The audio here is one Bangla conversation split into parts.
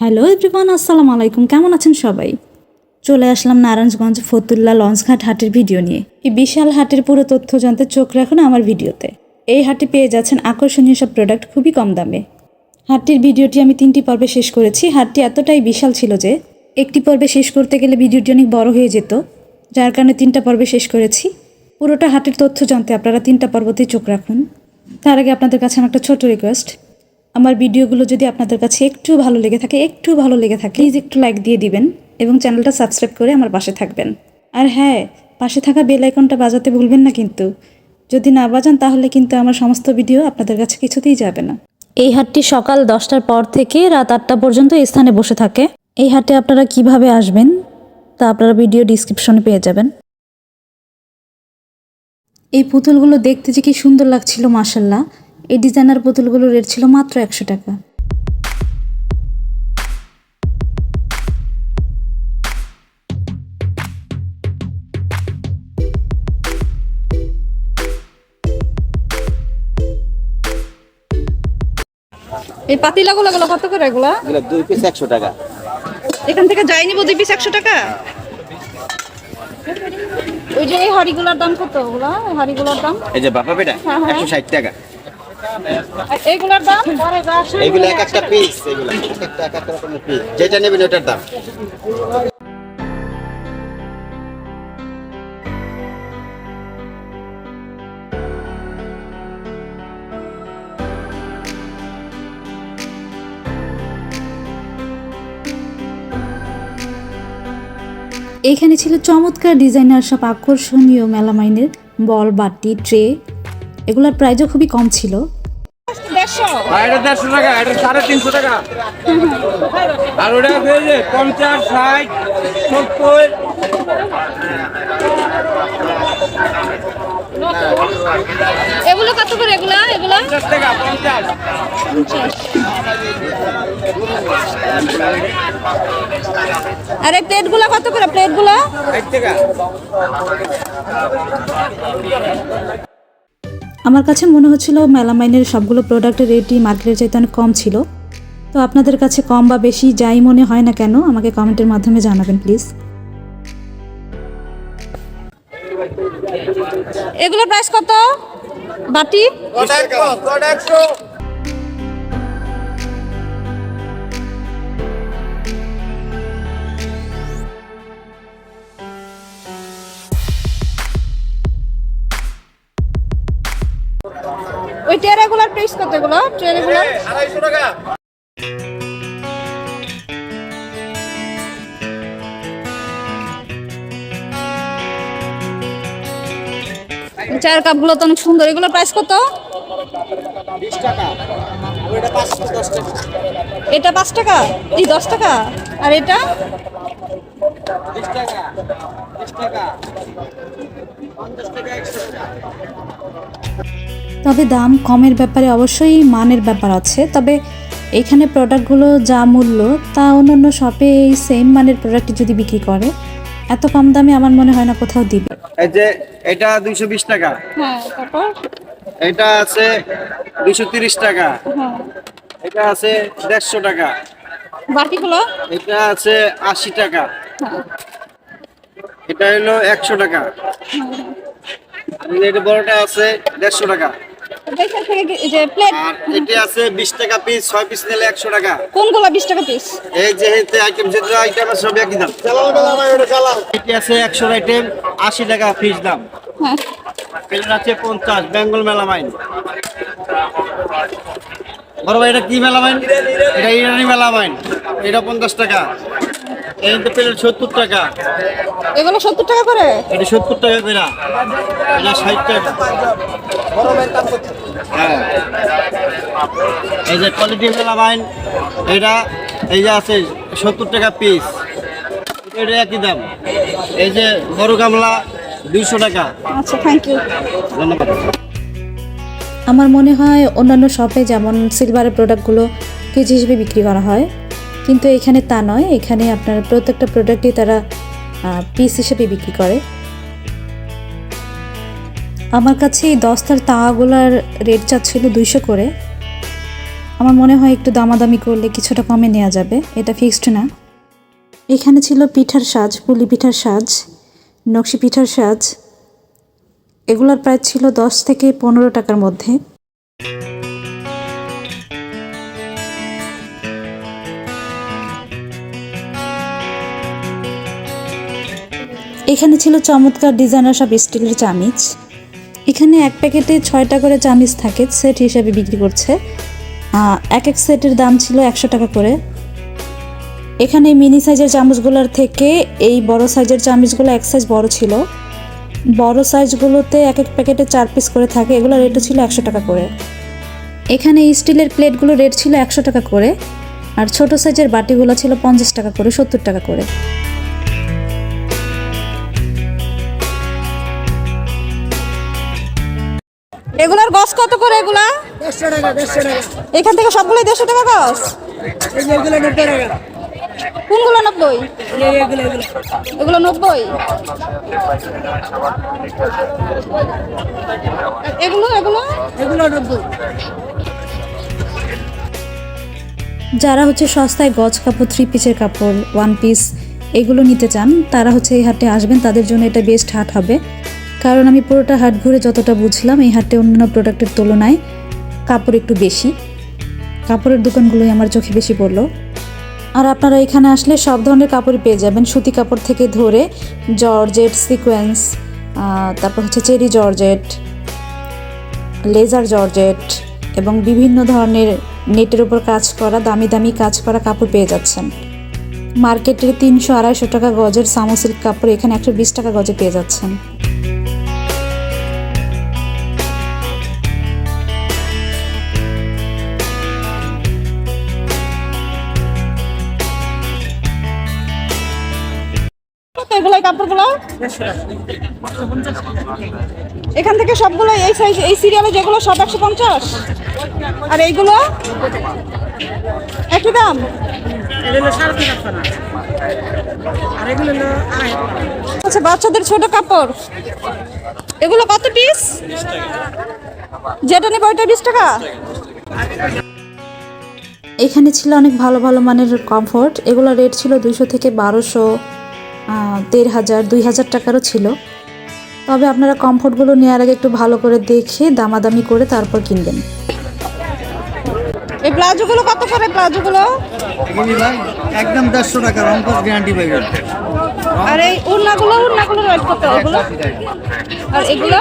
হ্যালো এভরিওয়ান আসসালামু আলাইকুম কেমন আছেন সবাই চলে আসলাম নারায়ণগঞ্জ ফতুল্লা লঞ্চঘাট হাটের ভিডিও নিয়ে এই বিশাল হাটের পুরো তথ্য জানতে চোখ রাখুন আমার ভিডিওতে এই হাটে পেয়ে যাচ্ছেন আকর্ষণীয় সব প্রোডাক্ট খুবই কম দামে হাটটির ভিডিওটি আমি তিনটি পর্বে শেষ করেছি হাটটি এতটাই বিশাল ছিল যে একটি পর্বে শেষ করতে গেলে ভিডিওটি অনেক বড় হয়ে যেত যার কারণে তিনটা পর্বে শেষ করেছি পুরোটা হাটের তথ্য জানতে আপনারা তিনটা পর্বতেই চোখ রাখুন তার আগে আপনাদের কাছে আমার একটা ছোট রিকোয়েস্ট আমার ভিডিওগুলো যদি আপনাদের কাছে একটু ভালো লেগে থাকে একটু ভালো লেগে থাকে প্লিজ একটু লাইক দিয়ে দিবেন এবং চ্যানেলটা সাবস্ক্রাইব করে আমার পাশে থাকবেন। আর হ্যাঁ পাশে থাকা বেল আইকনটা বাজাতে ভুলবেন না কিন্তু। যদি না বাজান তাহলে কিন্তু আমার সমস্ত ভিডিও আপনাদের কাছে কিছুতেই যাবে না। এই হাটটি সকাল দশটার পর থেকে রাত আটটা পর্যন্ত এই স্থানে বসে থাকে। এই হাটে আপনারা কীভাবে আসবেন তা আপনারা ভিডিও ডিসক্রিপশনে পেয়ে যাবেন। এই পুতুলগুলো দেখতে যে কি সুন্দর লাগছিল মাসাল্লাহ এই ডিজাইনার পুতুলগুলোর রেট ছিল মাত্র একশো টাকা। এই পাতিলাগুলো গুলো কত করে এগুলা? এগুলো দুই পিস একশো টাকা। এখান থেকে যাই নিবো দুই পিস একশো টাকা? ওই যে এই হাড়িগুলোর দাম কত ওগুলা? হাড়িগুলোর দাম? এই যে বাপা পেটা হ্যাঁ, হ্যাঁ। একশো ষাট টাকা। দাম? এগুলো এক একটা পিস এগুলো। এক একটা এক একটা রকমের পিস যেটা নেবেন ওটার দাম। এইখানে ছিল চমৎকার ডিজাইনার সব আকর্ষণীয় মেলামাইনের বল বাটি ট্রে। এগুলোর প্রাইজও খুবই কম ছিল। এটা দেড়শো টাকা এটা সাড়ে তিনশো টাকা। আর ওটা হয়েছে পঞ্চাশ ষাট সত্তর। এগুলো কত করে এগুলা? এগুলা? পঞ্চাশ টাকা পঞ্চাশ। আর এই প্লেটগুলো কত করে? প্লেটগুলো? ষাট টাকা। আমার কাছে মনে হচ্ছিল মেলামাইনের সবগুলো প্রোডাক্টের রেটই মার্কেটের চাইতে অনেক কম ছিল। তো আপনাদের কাছে কম বা বেশি যাই মনে হয় না কেন, আমাকে কমেন্টের মাধ্যমে জানাবেন প্লিজ এগুলোর প্রাইস কত? বাটি? টেরাগুলোর প্রাইস কত এগুলো? টেরাগুলোর আড়াইশো টাকা। চায়ের কাপগুলো তো অনেক সুন্দর। এগুলোর প্রাইস কত? এটা পাঁচ টাকা। এই দশ টাকা? আর এটা? টাকা। টাকা। তবে দাম কমের ব্যাপারে অবশ্যই মানের ব্যাপার আছে। তবে এখানে প্রোডাক্টগুলো যা মূল্য তা অন্যান্য শপে এই সেম মানের প্রোডাক্ট যদি বিক্রি করে এত কম দামে আমার মনে হয় না কোথাও দিবে। এই যে এটা দুইশো বিশ টাকা। হ্যাঁ তারপর? এটা আছে দুইশো তিরিশ টাকা। হ্যাঁ। এটা আছে দেড়শো টাকা। বাকিগুলো? এটা আছে আশি টাকা। এটা হলো একশো টাকা। আর এটা বড়টা আছে দেড়শো টাকা। দেখে থেকে যে প্লেট এটি আছে বিশ টাকা পিস ছয় পিস নিলে একশো টাকা। কোনগুলো বিশ টাকা পিস এই যে আইটেম যেটা আইটেম আছে সব একই দাম। এটি আছে একশো আইটেম আশি টাকা পিস দাম। হ্যাঁ। প্লেট আছে পঞ্চাশ বেঙ্গল মেলামাইন। বড় ভাই এটা কি মেলামাইন? এটা ইরানি মেলামাইন। এটা পঞ্চাশ টাকা। এই তো প্লেট সত্তর টাকা। এগুলো সত্তর টাকা করে? এটা সত্তর টাকা করে। এটা ষাট টাকা। হ্যাঁ। এই যে কোয়ালিটি মেলামাইন এটা এই যে আছে সত্তর টাকা পিস এটা একই দাম। এই যে বড় গামলা দুইশো টাকা। আচ্ছা থ্যাংক ইউ ধন্যবাদ। আমার মনে হয় অন্যান্য শপে যেমন সিলভারের প্রোডাক্টগুলো কেজি হিসেবে বিক্রি করা হয়। কিন্তু এখানে তা নয়। এখানে আপনার প্রত্যেকটা প্রোডাক্টই তারা পিস হিসেবে বিক্রি করে। আমার কাছে এই দস্তার তাওয়াগুলার রেট চাচ্ছিল দুইশো করে। আমার মনে হয় একটু দামাদামি করলে কিছুটা কমে নেওয়া যাবে। এটা ফিক্সড না। এখানে ছিল পিঠার সাজ, পুলি পিঠার সাজ, নকশি পিঠার সাজ। এগুলোর প্রায় ছিল দশ থেকে পনেরো টাকার মধ্যে। এখানে ছিল চমৎকার ডিজাইনার সব স্টিলের চামিচ। এখানে এক প্যাকেটে ছয়টা করে চামিচ থাকে, সেট হিসাবে বিক্রি করছে। এক এক সেটের দাম ছিল একশো টাকা করে। এখানে মিনি সাইজের চামচগুলোর থেকে এই বড় সাইজের চামচগুলো এক সাইজ বড় ছিল। বড় সাইজগুলোতে এক এক প্যাকেটে চার পিস করে থাকে, এগুলো রেটও ছিল একশো টাকা করে। এখানে স্টিলের প্লেটগুলো রেট ছিল একশো টাকা করে, আর ছোট সাইজের বাটিগুলো ছিল পঞ্চাশ টাকা করে, সত্তর টাকা করে। এগুলার গছ কত করে এগুলা? এখান থেকে সবগুলো দেড়শো টাকা গছ? কোনগুলো নব্বই? এগুলো নব্বই? এগুলো এগুলো? যারা হচ্ছে সস্তায় গজ কাপড় থ্রি পিসের কাপড় ওয়ান পিস এগুলো নিতে চান তারা হচ্ছে এই হাটে আসবেন। তাদের জন্য এটা বেস্ট হাট হবে। কারণ আমি পুরোটা হাট ঘুরে যতটা বুঝলাম, এই হাটে অন্যান্য প্রোডাক্টের তুলনায় কাপড় একটু বেশি। কাপড়ের দোকানগুলোই আমার চোখে বেশি পড়ল। আর আপনারা এখানে আসলে সব ধরনের কাপড়ই পেয়ে যাবেন। সুতি কাপড় থেকে ধরে জর্জেট, সিকোয়েন্স তারপর হচ্ছে চেরি জর্জেট, লেজার জর্জেট এবং বিভিন্ন ধরনের নেটের উপর কাজ করা, দামি দামি কাজ করা কাপড় পেয়ে যাচ্ছেন। মার্কেটে তিনশো আড়াইশো টাকা গজের সামোসিল্ক কাপড় এখানে একশো বিশ টাকা গজে পেয়ে যাচ্ছেন। কত এগুলো এই কাপড়গুলো? এখান থেকে সবগুলো এই সাইজ এই সিরিয়ালে যেগুলো সব একশো পঞ্চাশ? আর এইগুলো? একই দাম? আচ্ছা বাচ্চাদের ছোট কাপড়। এগুলো কত পিস যেটা নেবে ওইটা বিশ টাকা? এখানে ছিল অনেক ভালো ভালো মানের কমফোর্ট এগুলো রেট ছিল দুইশো থেকে বারোশো। দেড় হাজার দুই হাজার টাকারও ছিল। তবে আপনারা কমফোর্টগুলো নেওয়ার আগে একটু ভালো করে দেখে দামাদামি করে তারপর কিনবেন। এই প্লাজোগুলো কত করে প্লাজোগুলো? একদম দেড়শো টাকা রংকস গ্যারান্টি পাইবেন আর এই উড়নাগুলো উড়নাগুলো রেট কত? ওগুলো? আর এগুলো?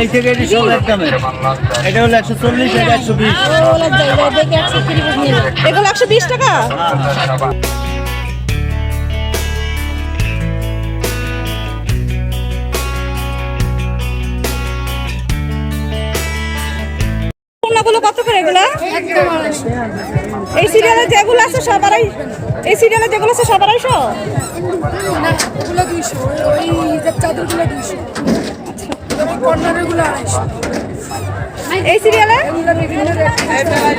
এই থেকে এটি সব একদমে। এটা হলো একশো চল্লিশ এটা একশো বিশ। এগুলো একশো বিশ টাকা? উড়নাগুলো কত করে এগুলো? এই সিরিয়ালে যেগুলো আছে সব আড়াই এই সিরিয়ালে যেগুলো আছে সব আড়াইশো না ওগুলো দুইশো ওই চাদরগুলো দুইশো। কর্নারগুলো আড়াইশো। এই সিরিয়ালে এগুলো বিভিন্ন রেট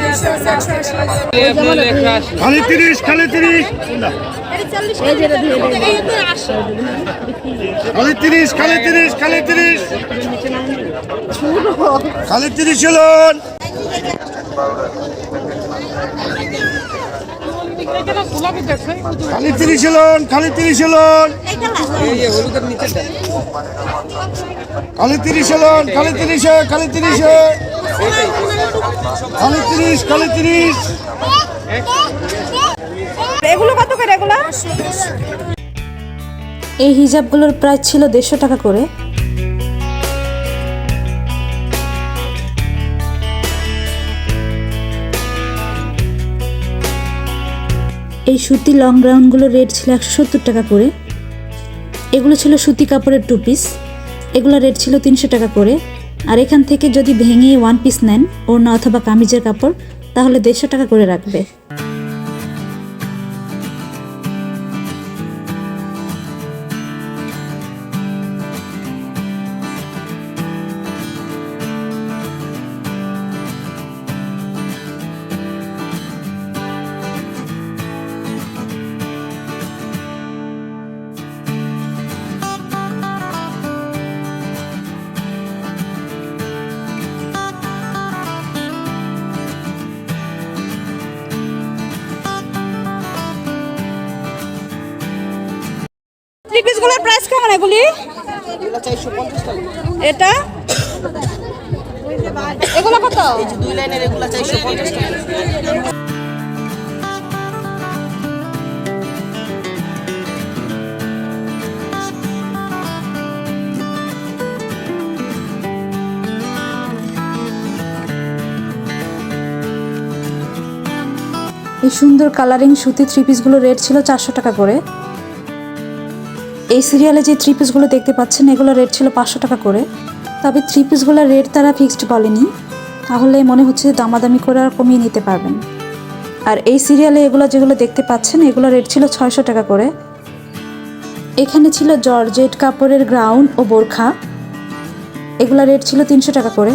দুইশো চারশো আশি খালি তিরিশ। খালি তিরিশ খালি তিরিশ খালি তিরিশ খালি তিরিশ। খালি তিরিশ হলুন খালি তিরিশ খালি তিরিশ খালি তিরিশ খালি তিরিশ খালি তিরিশ খালি তিরিশ খালি তিরিশ। এগুলো কত করে এগুলো? এই হিজাবগুলোর প্রাইস ছিল দেড়শো টাকা করে। এই সুতি লং গ্রাউন্ডগুলোর রেট ছিল একশো সত্তর টাকা করে। এগুলো ছিল সুতি কাপড়ের টু পিস এগুলো রেট ছিল তিনশো টাকা করে। আর এখান থেকে যদি ভেঙে ওয়ান পিস নেন, ওড়না অথবা কামিজের কাপড়, তাহলে দেড়শো টাকা করে রাখবে। এগুলি এটা? এগুলো কত? দুই লাইনের এগুলো চারশো পঞ্চাশ টাকা। এই সুন্দর কালারিং সুতি থ্রি পিসগুলো রেট ছিল চারশো টাকা করে। এই সিরিয়ালে যে থ্রি পিসগুলো দেখতে পাচ্ছেন এগুলো রেট ছিল পাঁচশো টাকা করে। তবে থ্রি পিসগুলোর রেট তারা ফিক্সড বলেনি। তাহলে মনে হচ্ছে দামাদামি করে আর কমিয়ে নিতে পারবেন। আর এই সিরিয়ালে এগুলো যেগুলো দেখতে পাচ্ছেন এগুলো রেট ছিল ছয়শো টাকা করে। এখানে ছিল জর্জেট কাপড়ের গ্রাউন্ড ও বোরখা। এগুলো রেট ছিল তিনশো টাকা করে।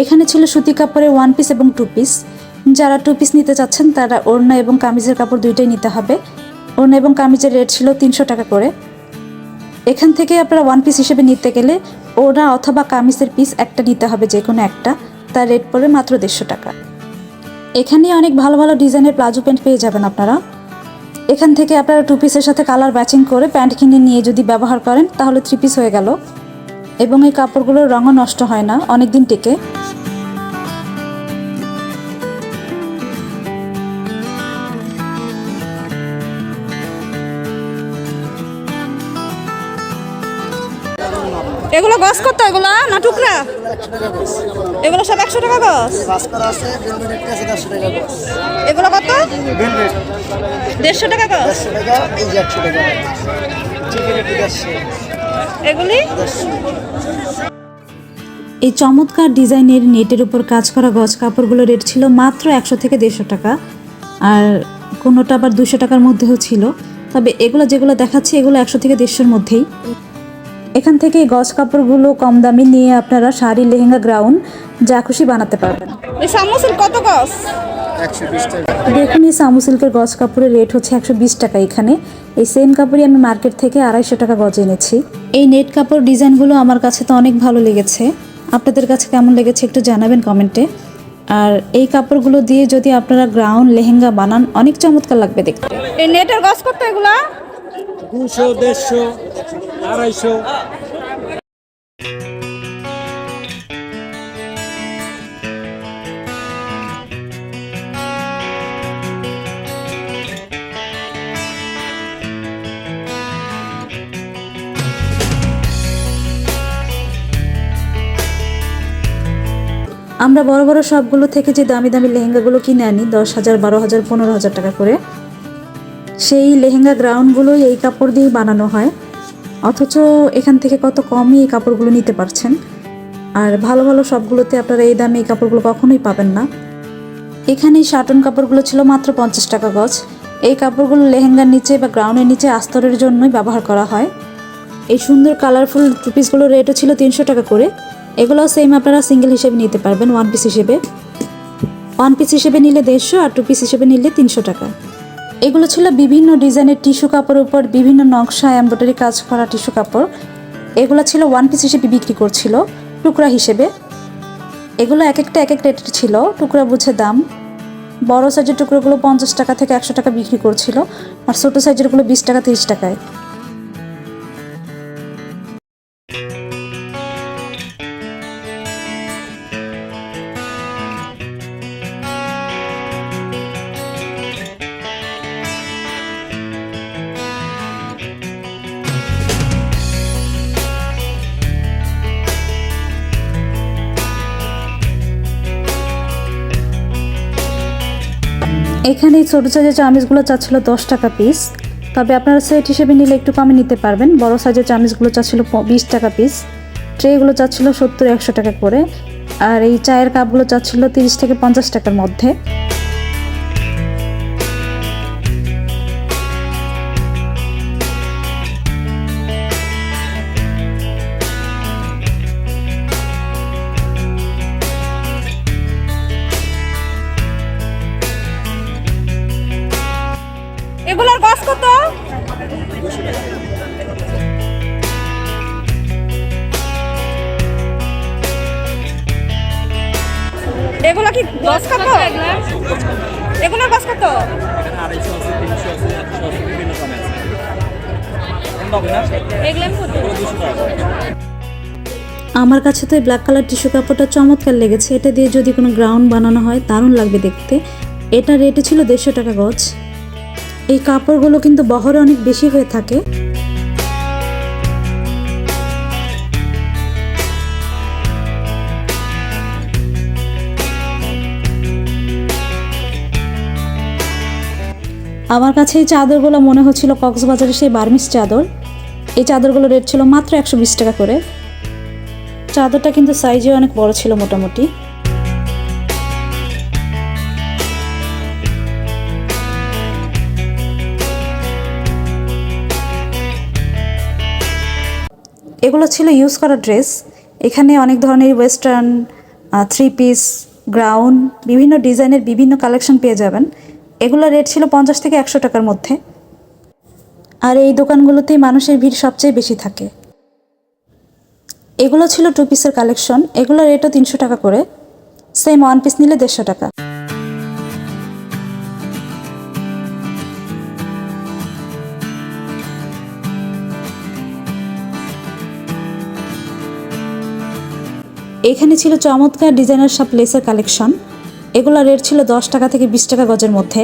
এখানে ছিল সুতি কাপড়ের ওয়ান পিস এবং টু পিস যারা টু পিস নিতে চাচ্ছেন, তারা ওড়না এবং কামিজের কাপড় দুইটাই নিতে হবে। ওড়না এবং কামিজের রেট ছিল তিনশো টাকা করে। এখান থেকে আপনারা ওয়ান পিস হিসেবে নিতে গেলে ওড়না অথবা কামিজের পিস একটা নিতে হবে যে কোনো একটা। তার রেট পড়বে মাত্র দেড়শো টাকা। এখানে অনেক ভালো ভালো ডিজাইনের প্লাজো প্যান্ট পেয়ে যাবেন আপনারা। এখান থেকে আপনারা টু পিসের সাথে কালার ম্যাচিং করে প্যান্ট কিনে নিয়ে যদি ব্যবহার করেন, তাহলে থ্রি পিস হয়ে গেল। এবং এই কাপড়গুলোর রঙও নষ্ট হয় না অনেক দিন টেকে। এগুলো গছ কত? এগুলো না টুকরা? এগুলো সব একশো টাকা গজ। এগুলো কত? দেড়শো টাকা দেড়শো এগুলি? এই চমৎকার ডিজাইনের নেটের উপর কাজ করা গজ কাপড়গুলো রেট ছিল মাত্র একশো থেকে দেড়শো টাকা। আর কোনোটা আবার দুশো টাকার মধ্যেও ছিল। তবে এগুলো যেগুলো দেখাচ্ছি এগুলো একশো থেকে দেড়শোর মধ্যেই। এখান থেকে এই গজ কাপড়গুলো কম দামে নিয়ে আপনারা শাড়ি লেহেঙ্গা গ্রাউন্ড যা খুশি বানাতে পারবেন। কত দেখুন এই সামু সিল্কের গজ কাপড়ের রেট হচ্ছে একশো বিশ টাকা এখানে। এই সেম কাপড়ই আমি মার্কেট থেকে আড়াইশো টাকা গজ এনেছি। এই নেট কাপড় ডিজাইনগুলো আমার কাছে তো অনেক ভালো লেগেছে। আপনাদের কাছে কেমন লেগেছে একটু জানাবেন কমেন্টে। আর এই কাপড়গুলো দিয়ে যদি আপনারা গ্রাউন্ড লেহেঙ্গা বানান অনেক চমৎকার লাগবে দেখতে। এই নেটের গছ কত এগুলা? দুশো দেড়শো, আড়াইশো। আমরা বড় বড় সবগুলো থেকে যে দামি দামি লেহেঙ্গাগুলো কিনে আনি, দশ হাজার, বারো হাজার, পনেরো হাজার টাকা করে সেই লেহেঙ্গা গ্রাউন্ডগুলোই এই কাপড় দিয়েই বানানো হয়। অথচ এখান থেকে কত কমই এই কাপড়গুলো নিতে পারছেন। আর ভালো ভালো সবগুলোতে আপনারা এই দামে এই কাপড়গুলো কখনোই পাবেন না। এখানে শাটন কাপড়গুলো ছিল মাত্র পঞ্চাশ টাকা গজ। এই কাপড়গুলো লেহেঙ্গার নিচে বা গ্রাউন্ডের নিচে আস্তরের জন্যই ব্যবহার করা হয়। এই সুন্দর কালারফুল পিসগুলোর রেটও ছিল তিনশো টাকা করে। এগুলো সেম আপনারা সিঙ্গেল হিসেবে নিতে পারবেন ওয়ান পিস হিসেবে। ওয়ান পিস হিসেবে নিলে দেড়শো আর টু পিস হিসেবে নিলে তিনশো টাকা। এগুলো ছিল বিভিন্ন ডিজাইনের টিস্যু কাপড়ের উপর বিভিন্ন নকশা এমব্রয়ডারি কাজ করা টিস্যু কাপড়। এগুলো ছিল ওয়ান পিস হিসেবে বিক্রি করছিল, টুকরা হিসেবে। এগুলো এক একটা এক এক রেটের ছিল, টুকরা বুঝে দাম। বড় সাইজের টুকরোগুলো পঞ্চাশ টাকা থেকে একশো টাকা বিক্রি করছিল, আর ছোটো সাইজেরগুলো বিশ টাকা, তিরিশ টাকায়। ছোটো সাইজের চামিজগুলো চাচ্ছিল দশ টাকা পিস তবে আপনারা সেট হিসেবে নিলে একটু কমে নিতে পারবেন। বড় সাইজের চামিজগুলো চাচ্ছিল বিশ টাকা পিস ট্রেগুলো চাচ্ছিল সত্তর একশো টাকা করে। আর এই চায়ের কাপগুলো চাচ্ছিল তিরিশ থেকে পঞ্চাশ টাকার মধ্যে। এগুলো কি কত? এগুলোর কত? আমার কাছে তো এই ব্ল্যাক কালার টিস্যু কাপড়টা চমৎকার লেগেছে। এটা দিয়ে যদি কোনো গ্রাউন্ড বানানো হয় দারুণ লাগবে দেখতে। এটা রেটে ছিল দেড়শো টাকা গজ। এই কাপড়গুলো কিন্তু বহরে অনেক বেশি হয়ে থাকে। আমার কাছে এই চাদরগুলো মনে হচ্ছিল কক্সবাজারের সেই বার্মিস চাদর। এই চাদরগুলো রেট ছিল মাত্র একশো বিশ টাকা করে। চাদরটা কিন্তু সাইজে অনেক বড় ছিল মোটামুটি। এগুলো ছিল ইউজ করা ড্রেস। এখানে অনেক ধরনের ওয়েস্টার্ন থ্রি পিস গ্রাউন্ড বিভিন্ন ডিজাইনের বিভিন্ন কালেকশন পেয়ে যাবেন। এগুলো রেট ছিল পঞ্চাশ থেকে একশো টাকার মধ্যে। আর এই দোকানগুলোতেই মানুষের ভিড় সবচেয়ে বেশি থাকে। এগুলো ছিল টু পিসের কালেকশন এগুলো রেটও তিনশো টাকা করে। সেম ওয়ান পিস নিলে দেড়শো টাকা। এখানে ছিল চমৎকার ডিজাইনার সব লেসের কালেকশন এগুলো রেট ছিল দশ টাকা থেকে বিশ টাকা গজের মধ্যে।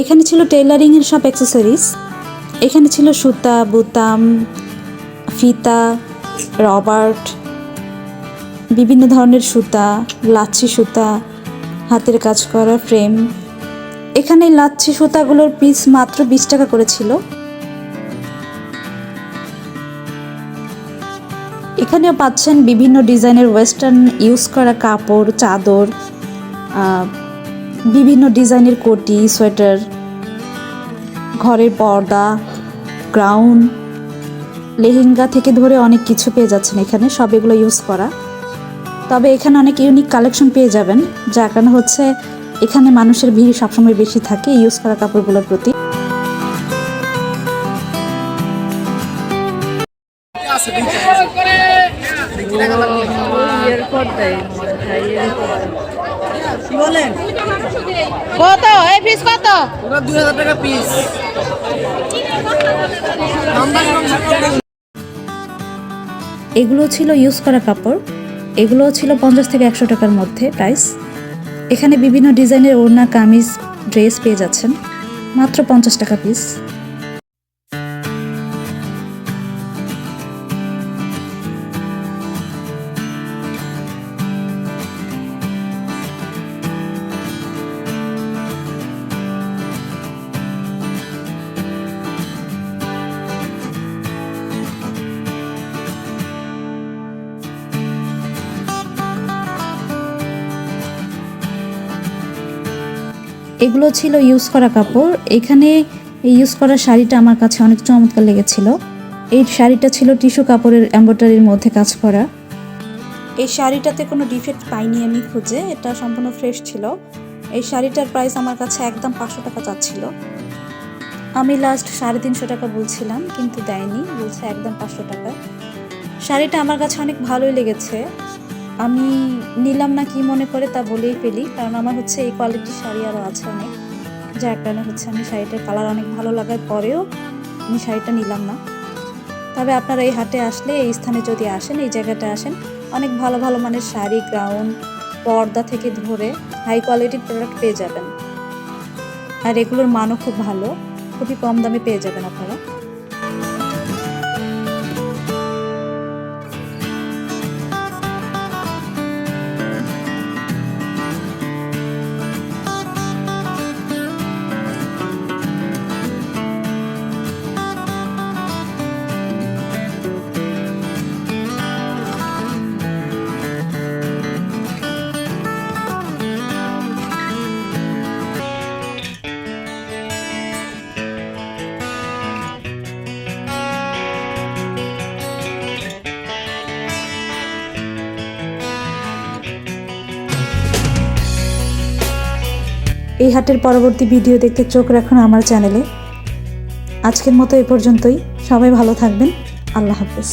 এখানে ছিল টেইলারিংয়ের সব অ্যাক্সেসরিজ এখানে ছিল সুতা, বুতাম, ফিতা, রবার্ট, বিভিন্ন ধরনের সুতা, লাচ্ছি সুতা, হাতের কাজ করা ফ্রেম এখানে লাচ্ছি সুতাগুলোর পিস মাত্র বিশ টাকা করে ছিল এখানেও পাচ্ছেন বিভিন্ন ডিজাইনের ওয়েস্টার্ন ইউজ করা কাপড়, চাদর বিভিন্ন ডিজাইনের কোটি, সোয়েটার, ঘরের পর্দা গ্রাউন্ড লেহেঙ্গা থেকে ধরে অনেক কিছু পেয়ে যাচ্ছেন এখানে, সব এগুলো ইউজ করা। তবে এখানে অনেক ইউনিক কালেকশন পেয়ে যাবেন, যার কারণে হচ্ছে এখানে মানুষের ভিড় সবসময় বেশি থাকে ইউজ করা কাপড়গুলোর প্রতি। কত? এই পিস কত? দুই হাজার টাকা পিস এগুলো ছিল ইউজ করা কাপড়। এগুলো ছিল পঞ্চাশ থেকে একশো টাকার মধ্যে প্রাইস এখানে বিভিন্ন ডিজাইনের ওড়না কামিজ ড্রেস পেয়ে যাচ্ছেন। মাত্র পঞ্চাশ টাকা পিস এগুলো ছিল ইউজ করা কাপড়। এখানে এই ইউজ করা শাড়িটা আমার কাছে অনেক চমৎকার লেগেছিল। এই শাড়িটা ছিল টিস্যু কাপড়ের এম্ব্রয়ডারির মধ্যে কাজ করা। এই শাড়িটাতে কোনো ডিফেক্ট পাইনি আমি খুঁজে, এটা সম্পূর্ণ ফ্রেশ ছিল। এই শাড়িটার প্রাইস আমার কাছে একদম পাঁচশো টাকা চাচ্ছিল। আমি লাস্ট সাড়ে তিনশো টাকা বলছিলাম, কিন্তু দেয়নি, বলছে একদম পাঁচশো টাকা। শাড়িটা আমার কাছে অনেক ভালোই লেগেছে। আমি নিলাম না কি মনে করে তা বলেই ফেলি, কারণ আমার হচ্ছে এই কোয়ালিটির শাড়ি আরও আছে অনেক। যার কারণে হচ্ছে আমি শাড়িটার কালার অনেক ভালো লাগার পরেও আমি শাড়িটা নিলাম না। তবে আপনারা এই হাটে আসলে, এই স্থানে যদি আসেন, এই জায়গাটা আসেন, অনেক ভালো ভালো মানের শাড়ি গ্রাউন্ড পর্দা থেকে ধরে হাই কোয়ালিটির প্রোডাক্ট পেয়ে যাবেন। আর এগুলোর মানও খুব ভালো, খুবই কম দামে পেয়ে যাবেন আপনারা। এই হাটের পরবর্তী ভিডিও দেখতে চোখ রাখুন আমার চ্যানেলে। আজকের মতো এ পর্যন্তই। সবাই ভালো থাকবেন। আল্লাহ হাফেজ।